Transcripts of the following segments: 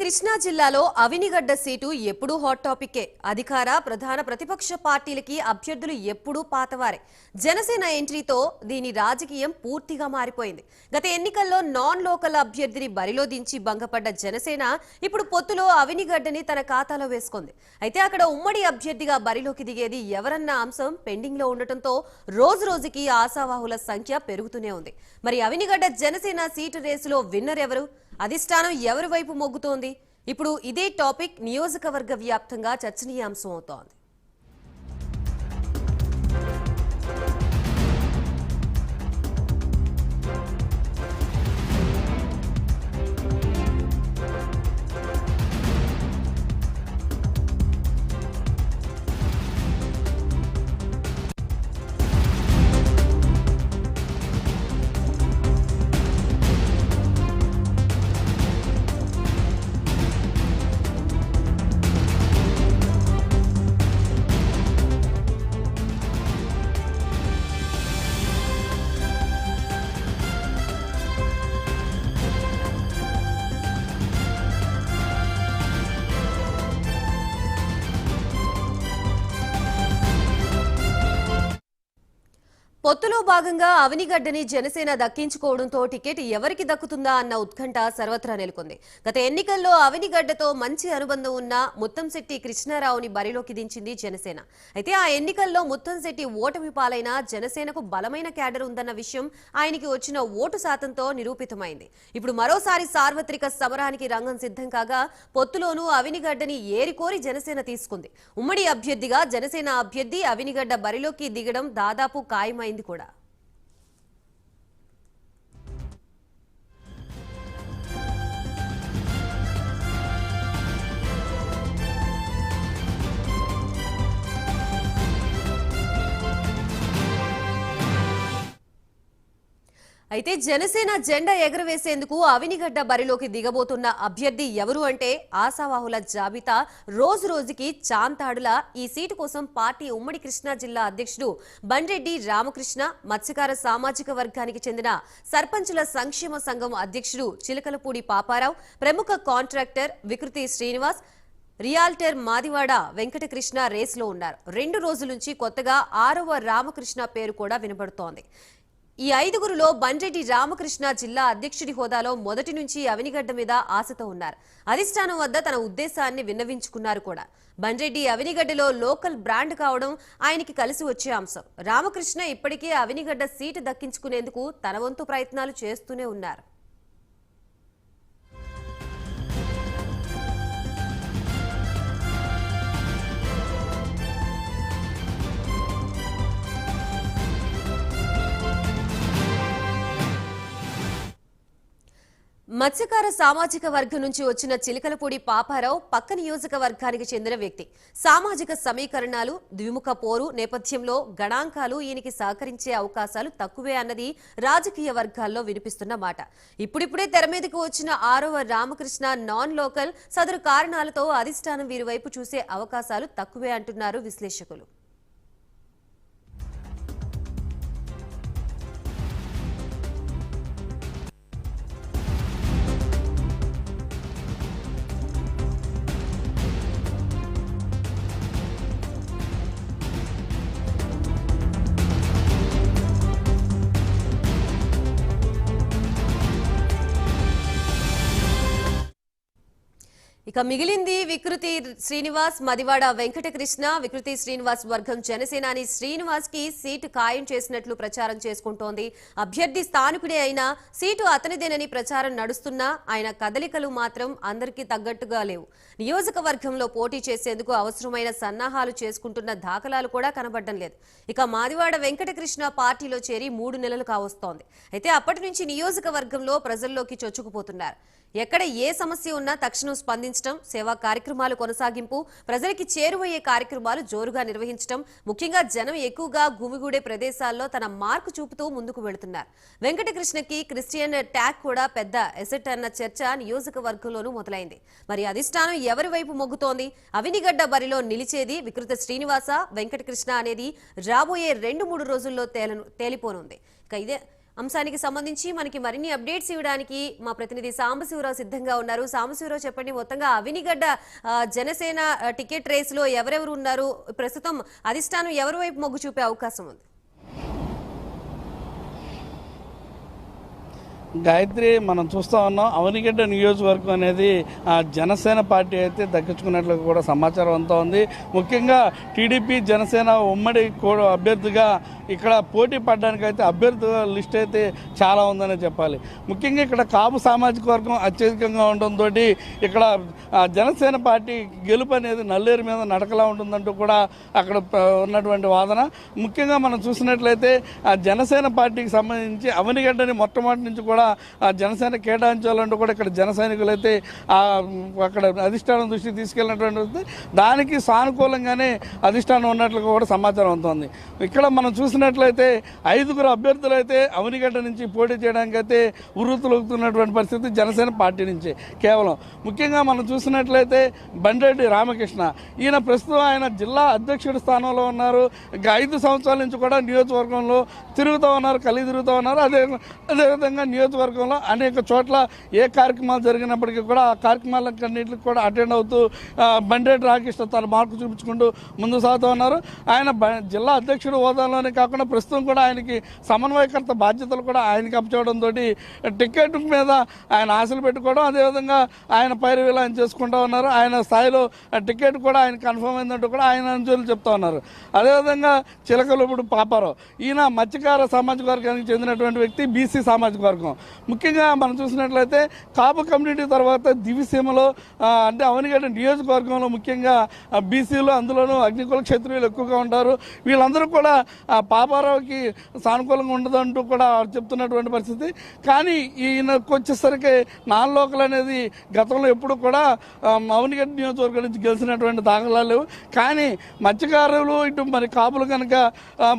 కృష్ణా జిల్లాలో అవినిగడ్డ సీటు ఎప్పుడూ హాట్ టాపికే అధికార ప్రధాన ప్రతిపక్ష పార్టీలకి అభ్యర్థులు ఎప్పుడూ పాతవారే. జనసేన ఎంట్రీతో దీని రాజకీయం పూర్తిగా మారిపోయింది. గత ఎన్నికల్లో నాన్ లోకల్ అభ్యర్థిని బరిలో దించి భంగపడ్డ జనసేన ఇప్పుడు పొత్తులో అవినిగడ్డని తన ఖాతాలో వేసుకుంది. అయితే అక్కడ ఉమ్మడి అభ్యర్థిగా బరిలోకి దిగేది ఎవరన్న అంశం పెండింగ్లో ఉండటంతో రోజు రోజుకి ఆశావాహుల సంఖ్య పెరుగుతూనే ఉంది. మరి అవినిగడ్డ జనసేన సీటు రేసులో విన్నర్ ఎవరు? అధిష్టానం ఎవరి వైపు మొగ్గుతోంది? ఇప్పుడు ఇదే టాపిక్ నియోజకవర్గ వ్యాప్తంగా చర్చనీయాంశం అవుతోంది. పొత్తులో భాగంగా అవినిగడ్డని జనసేన దక్కించుకోవడంతో టికెట్ ఎవరికి దక్కుతుందా అన్న ఉత్కంఠ సర్వత్రా నెలకొంది. గత ఎన్నికల్లో అవినిగడ్డతో మంచి అనుబంధం ఉన్న ముత్తంశెట్టి కృష్ణారావుని బరిలోకి దించింది జనసేన. అయితే ఆ ఎన్నికల్లో ముత్తంశెట్టి ఓటమి పాలైన జనసేనకు బలమైన క్యాడర్ ఉందన్న విషయం ఆయనకి వచ్చిన ఓటు శాతంతో నిరూపితమైంది. ఇప్పుడు మరోసారి సార్వత్రిక సమరానికి రంగం సిద్ధం కాగా పొత్తులోనూ అవినిగడ్డని ఏరికోరి జనసేన తీసుకుంది. ఉమ్మడి అభ్యర్థిగా జనసేన అభ్యర్థి అవినిగడ్డ బరిలోకి దిగడం దాదాపు ఖాయమైంది. కూడా అయితే జనసేన జెండా ఎగరవేసేందుకు అవినిగడ్డ బరిలోకి దిగబోతున్న అభ్యర్థి ఎవరు అంటే ఆశావాహుల జాబితా రోజు రోజుకి చాంతాడులా ఈ సీటు కోసం పార్టీ ఉమ్మడి కృష్ణా జిల్లా అధ్యక్షుడు బండ్రెడ్డి రామకృష్ణ మత్స్యకార సామాజిక వర్గానికి చెందిన సర్పంచుల సంక్షేమ సంఘం అధ్యక్షుడు చిలకలపూడి పాపారావు ప్రముఖ కాంట్రాక్టర్ వికృతి శ్రీనివాస్ రియాల్టర్ మాదివాడ వెంకటకృష్ణ రేస్లో ఉన్నారు. రెండు రోజుల నుంచి కొత్తగా ఆరవ రామకృష్ణ పేరు కూడా వినబడుతోంది. ఈ ఐదుగురులో బండ్రెడ్డి రామకృష్ణ జిల్లా అధ్యక్షుడి హోదాలో మొదటి నుంచి అవినిగడ్డ మీద ఆశతో ఉన్నారు. అధిష్టానం వద్ద తన ఉద్దేశాన్ని విన్నవించుకున్నారు కూడా. బండ్రెడ్డి అవినిగడ్డలో లోకల్ బ్రాండ్ కావడం ఆయనకి కలిసి వచ్చే అంశం. రామకృష్ణ ఇప్పటికే అవినిగడ్డ సీటు దక్కించుకునేందుకు తన వంతు ప్రయత్నాలు చేస్తూనే ఉన్నారు. మత్స్యకార సామాజిక వర్గం నుంచి వచ్చిన చిలకలపూడి పాపారావు పక్క నియోజకవర్గానికి చెందిన వ్యక్తి. సామాజిక సమీకరణాలు ద్విముఖ పోరు నేపథ్యంలో గణాంకాలు ఈయనకి సహకరించే అవకాశాలు తక్కువే అన్నది రాజకీయ వర్గాల్లో వినిపిస్తున్న మాట. ఇప్పుడిప్పుడే తెర మీదకు వచ్చిన ఆరవ రామకృష్ణ నాన్ లోకల్ సదరు కారణాలతో అధిష్టానం వీరి వైపు చూసే అవకాశాలు తక్కువే అంటున్నారు విశ్లేషకులు. ఇక మిగిలింది వికృతి శ్రీనివాస్ మదివాడ వెంకటకృష్ణ వికృతి శ్రీనివాస్ వర్గం జనసేనాని శ్రీనివాస్కి సీటు ఖాయం చేసినట్లు ప్రచారం చేసుకుంటోంది. అభ్యర్థి స్థానికుడే అయినా సీటు అతనిదేనని ప్రచారం నడుస్తున్నా ఆయన కదలికలు మాత్రం అందరికీ తగ్గట్టుగా లేవు. నియోజకవర్గంలో పోటీ చేసేందుకు అవసరమైన సన్నాహాలు చేసుకుంటున్న దాఖలాలు కూడా కనబడడం లేదు. ఇక మాదివాడ వెంకటకృష్ణ పార్టీలో చేరి మూడు నెలలు కావస్తోంది. అయితే అప్పటి నుంచి నియోజకవర్గంలో ప్రజల్లోకి చొచ్చుకుపోతున్నారు. ఎక్కడ ఏ సమస్య ఉన్నా తక్షణం స్పందించడం సేవా కార్యక్రమాలు కొనసాగింపు ప్రజలకి చేరువయ్యే కార్యక్రమాలు జోరుగా నిర్వహించడం ముఖ్యంగా జనం ఎక్కువగా గుమిగూడే ప్రదేశాల్లో తన మార్కు చూపుతూ ముందుకు వెళుతున్నారు. వెంకటకృష్ణకి క్రిస్టియన్ ట్యాగ్ కూడా పెద్ద ఎసెట్ అన్న చర్చ నియోజకవర్గంలోనూ మొదలైంది. మరి అధిష్టానం ఎవరి వైపు మొగ్గుతోంది? అవినిగడ్డ బరిలో నిలిచేది వికృత శ్రీనివాస వెంకటకృష్ణ అనేది రాబోయే రెండు మూడు రోజుల్లో తేలను తేలిపోనుంది. ఇక ఇదే అంశానికి సంబంధించి మనకి మరిన్ని అప్డేట్స్ ఇవ్వడానికి మా ప్రతినిధి సాంబశివరావు సిద్ధంగా ఉన్నారు. సాంబశివరావు చెప్పండి మొత్తంగా అవినిగడ్డ జనసేన టికెట్ రేస్లో ఎవరెవరు ఉన్నారు? ప్రస్తుతం అధిష్టానం ఎవరి వైపు మొగ్గు చూపే అవకాశం ఉంది? గాయత్రి మనం చూస్తూ ఉన్నాం అవనిగడ్డ నియోజకవర్గం అనేది ఆ, జనసేన పార్టీ అయితే దక్కించుకున్నట్లు కూడా సమాచారం అంతా ఉంది. ముఖ్యంగా టీడీపీ జనసేన ఉమ్మడి కూడా అభ్యర్థిగా ఇక్కడ పోటీ పడడానికైతే అభ్యర్థుల లిస్ట్ అయితే చాలా ఉందనే చెప్పాలి. ముఖ్యంగా ఇక్కడ కాపు సామాజిక వర్గం అత్యధికంగా ఉండడంతో ఇక్కడ జనసేన పార్టీ గెలుపు అనేది నల్లేరు మీద నడకలా ఉంటుందంటూ కూడా అక్కడ ఉన్నటువంటి వాదన. ముఖ్యంగా మనం చూసినట్లయితే ఆ జనసేన పార్టీకి సంబంధించి అవనిగడ్డని మొట్టమొదటి నుంచి కూడా ఆ జనసేన కేటాయించాలంటూ కూడా ఇక్కడ జన సైనికులు అయితే అక్కడ అధిష్టానం దృష్టి తీసుకెళ్ళినటువంటి దానికి సానుకూలంగానే అధిష్టానం ఉన్నట్లుగా కూడా సమాచారం అవుతోంది ఇక్కడ మనం చూసినట్లయితే ఐదుగురు అభ్యర్థులు అయితే అవనిగడ్డ నుంచి పోటీ చేయడానికి అయితే ఉర్రుతులుగుతున్నటువంటి పరిస్థితి జనసేన పార్టీ నుంచి కేవలం. ముఖ్యంగా మనం చూసినట్లయితే బండ్రెడ్డి రామకృష్ణ ఈయన ప్రస్తుతం ఆయన జిల్లా అధ్యక్షుడి స్థానంలో ఉన్నారు. ఇంకా ఐదు సంవత్సరాల నుంచి కూడా నియోజకవర్గంలో తిరుగుతూ ఉన్నారు కలిగి తిరుగుతూ ఉన్నారు. అదే అదేవిధంగా నియోజకవర్గంలో అనేక చోట్ల ఏ కార్యక్రమాలు జరిగినప్పటికీ కూడా ఆ కార్యక్రమాలన్నింటికి కూడా అటెండ్ అవుతూ ఆ, బండేటి తన మార్కు చూపించుకుంటూ ముందు సాగుతూ ఉన్నారు. ఆయన బ- జిల్లా అధ్యక్షుడు హోదాలోనే కాకుండా ప్రస్తుతం కూడా ఆయనకి సమన్వయకర్త బాధ్యతలు కూడా ఆయనకి అప్పచేయడంతో టికెట్ మీద ఆయన ఆశలు పెట్టుకోవడం అదేవిధంగా ఆయన పైరువీలు ఆయన చేసుకుంటూ ఉన్నారు. ఆయన స్థాయిలో టికెట్ కూడా ఆయన కన్ఫర్మ్ అయిందంటూ కూడా ఆయన అంచులు చెప్తా ఉన్నారు. అదేవిధంగా చిలకలుపుడు పాపారావు ఈయన మత్స్యకార సామాజిక వర్గానికి చెందినటువంటి వ్యక్తి బీసీ సామాజిక వర్గం. ముఖ్యంగా మనం చూసినట్లయితే కాపు కమ్యూనిటీ తర్వాత దివిసీమలో అంటే అవనిగడ్డ నియోజకవర్గంలో ముఖ్యంగా బీసీలు అందులోనూ అగ్నికుల క్షత్రియులు ఎక్కువగా ఉంటారు. వీళ్ళందరూ కూడా పాపారావుకి సానుకూలంగా ఉండదంటూ కూడా చెప్తున్నటువంటి పరిస్థితి. కానీ ఈయనకు వచ్చేసరికి నాన్ లోకల్ అనేది గతంలో ఎప్పుడు కూడా అవనిగడ్డ నియోజకవర్గం నుంచి గెలిచినటువంటి దాఖలాలు లేవు. కానీ మత్స్యకారులు ఇటు మరి కాపులు కనుక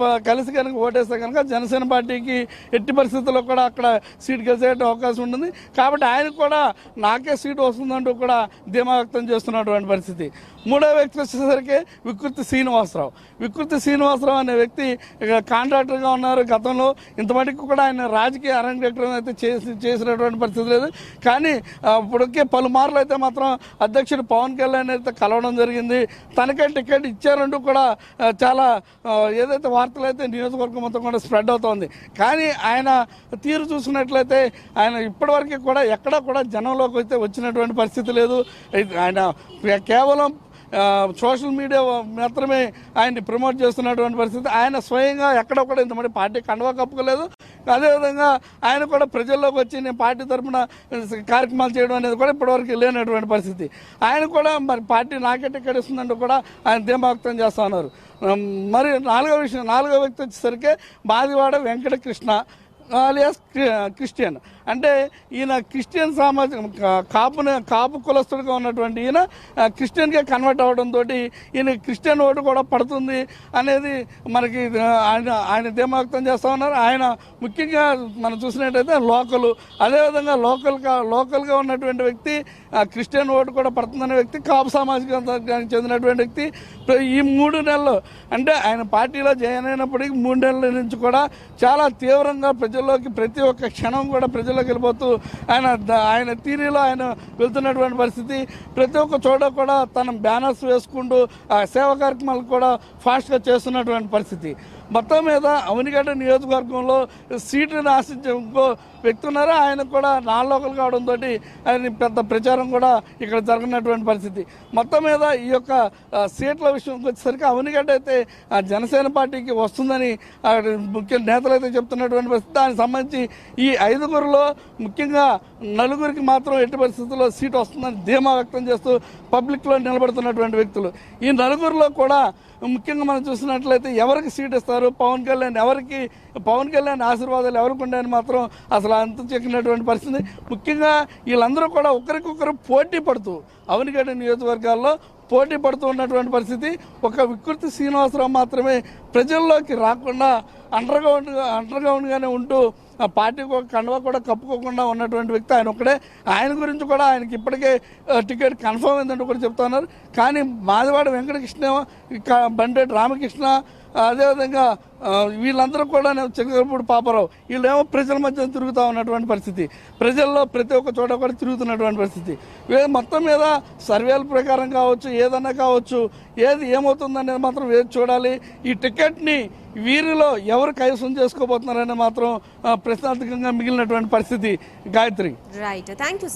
ప- కలిసి కనుక ఓటేస్తే కనుక జనసేన పార్టీకి ఎట్టి పరిస్థితుల్లో కూడా అక్కడ సీట్ గెలిచే అవకాశం ఉంటుంది. కాబట్టి ఆయన కూడా నాకే సీట్ వస్తుందంటూ కూడా ధీమా వ్యక్తం చేస్తున్నటువంటి పరిస్థితి. మూడో వ్యక్తి వచ్చేసరికి వికృతి శ్రీనివాసరావు. వికృతి శ్రీనివాసరావు అనే వ్యక్తి కాంట్రాక్టర్గా ఉన్నారు గతంలో. ఇంతమటికి కూడా ఆయన రాజకీయ అరంగేట్రం అయితే చేసి చేసినటువంటి పరిస్థితి లేదు. కానీ ఇప్పటికే పలుమార్లు అయితే మాత్రం అధ్యక్షుడు పవన్ కళ్యాణ్ అయితే కలవడం జరిగింది. తనకే టికెట్ ఇచ్చారంటూ కూడా చాలా ఏదైతే వార్తలు అయితే నియోజకవర్గం మొత్తం కూడా స్ప్రెడ్ అవుతోంది. కానీ ఆయన తీరు చూసుకున్నట్లయితే ఆయన ఇప్పటివరకు కూడా ఎక్కడా కూడా జనంలోకి అయితే వచ్చినటువంటి పరిస్థితి లేదు. ఆయన కేవలం సోషల్ మీడియా మాత్రమే ఆయన్ని ప్రమోట్ చేస్తున్నటువంటి పరిస్థితి. ఆయన స్వయంగా ఎక్కడ కూడా ఇంతమంది పార్టీ కండవా కప్పుకోలేదు. అదేవిధంగా ఆయన కూడా ప్రజల్లోకి వచ్చి నేను పార్టీ తరఫున కార్యక్రమాలు చేయడం అనేది కూడా ఇప్పటివరకు లేనటువంటి పరిస్థితి. ఆయన కూడా మరి పార్టీ నాకే టికెట్ ఇస్తుందంటూ కూడా ఆయన ధీమా వ్యక్తం చేస్తా ఉన్నారు. మరి నాలుగో విషయం నాలుగో వ్యక్తి వచ్చేసరికి బాదివాడ వెంకటకృష్ణ. alias creștină. అంటే ఈయన క్రిస్టియన్ సామాజిక కాపు కాపున కాపు కులస్తుడిగా ఉన్నటువంటి ఈయన క్రిస్టియన్గా కన్వర్ట్ అవడంతో ఈయన క్రిస్టియన్ ఓటు కూడా పడుతుంది అనేది మనకి ఆయన ఆయన ధీమాక్తం చేస్తూ ఉన్నారు. ఆయన ముఖ్యంగా మనం చూసినట్టయితే లోకల్ అదేవిధంగా లోకల్గా లోకల్గా ఉన్నటువంటి వ్యక్తి క్రిస్టియన్ ఓటు కూడా పడుతుందనే వ్యక్తి కాపు సామాజిక వర్గానికి చెందినటువంటి వ్యక్తి ఈ మూడు నెలలు అంటే ఆయన పార్టీలో జాయిన్ అయినప్పటికీ మూడు నెలల నుంచి కూడా చాలా తీవ్రంగా ప్రజల్లోకి ప్రతి ఒక్క క్షణం కూడా ప్రజల్లోకి వెళ్ళిపోతూ ఆయన ఆయన తీరిలో ఆయన వెళ్తున్నటువంటి పరిస్థితి. ప్రతి ఒక్క చోట కూడా తన బ్యానర్స్ వేసుకుంటూ ఆ సేవా కార్యక్రమాలు కూడా ఫాస్ట్గా చేస్తున్నటువంటి పరిస్థితి. మొత్తం మీద అవనిగడ్డ నియోజకవర్గంలో సీట్లను ఆశించే ఇంకో వ్యక్తి ఉన్నారు. ఆయన కూడా నాన్ లోకల్ కావడంతో ఆయన పెద్ద ప్రచారం కూడా ఇక్కడ జరగనటువంటి పరిస్థితి. మొత్తం మీద ఈ యొక్క సీట్ల విషయంకి వచ్చేసరికి అవనిగడ్డ అయితే ఆ, జనసేన పార్టీకి వస్తుందని ఆ, ముఖ్య నేతలు అయితే చెప్తున్నటువంటి పరిస్థితి. దానికి సంబంధించి ఈ ఐదుగురిలో ముఖ్యంగా నలుగురికి మాత్రం ఎట్టి పరిస్థితుల్లో సీట్ వస్తుందని ధీమా వ్యక్తం చేస్తూ పబ్లిక్లో నిలబడుతున్నటువంటి వ్యక్తులు. ఈ నలుగురిలో కూడా ముఖ్యంగా మనం చూసినట్లయితే ఎవరికి సీట్ ఇస్తారు? పవన్ కళ్యాణ్ ఎవరికి పవన్ కళ్యాణ్ ఆశీర్వాదాలు ఎవరికి ఉన్నాయని మాత్రం అసలు అంత చెక్కినటువంటి పరిస్థితి. ముఖ్యంగా వీళ్ళందరూ కూడా ఒకరికొకరు పోటీ పడుతూ అవనిగడ్డ నియోజకవర్గాల్లో పోటీ పడుతూ ఉన్నటువంటి పరిస్థితి. ఒక వికృతి శ్రీనివాసరావు మాత్రమే ప్రజల్లోకి రాకుండా అండర్ అండర్గ్రౌండ్గానే ఉంటూ ఆ పార్టీకి ఒక కండవ కూడా కప్పుకోకుండా ఉన్నటువంటి వ్యక్తి ఆయన ఒక్కడే. ఆయన గురించి కూడా ఆయనకి ఇప్పటికే టికెట్ కన్ఫర్మ్ అయిందంటూ కూడా చెప్తున్నారు కానీ మాదివాడ వెంకటకృష్ణ ఇక బండేటి రామకృష్ణ అదేవిధంగా వీళ్ళందరూ కూడా చంద్రపూడి పాపరావు వీళ్ళేమో ప్రజల మధ్య తిరుగుతూ ఉన్నటువంటి పరిస్థితి. ప్రజల్లో ప్రతి ఒక్క చోట కూడా తిరుగుతున్నటువంటి పరిస్థితి. మొత్తం మీద సర్వేల ప్రకారం కావచ్చు ఏదన్నా కావచ్చు ఏది ఏమవుతుందనేది మాత్రం వేచి చూడాలి. ఈ టికెట్ని వీరిలో ఎవరు కైవసం చేసుకోబోతున్నారని మాత్రం ప్రశ్నార్థకంగా మిగిలినటువంటి పరిస్థితి. గాయత్రి. Right thank you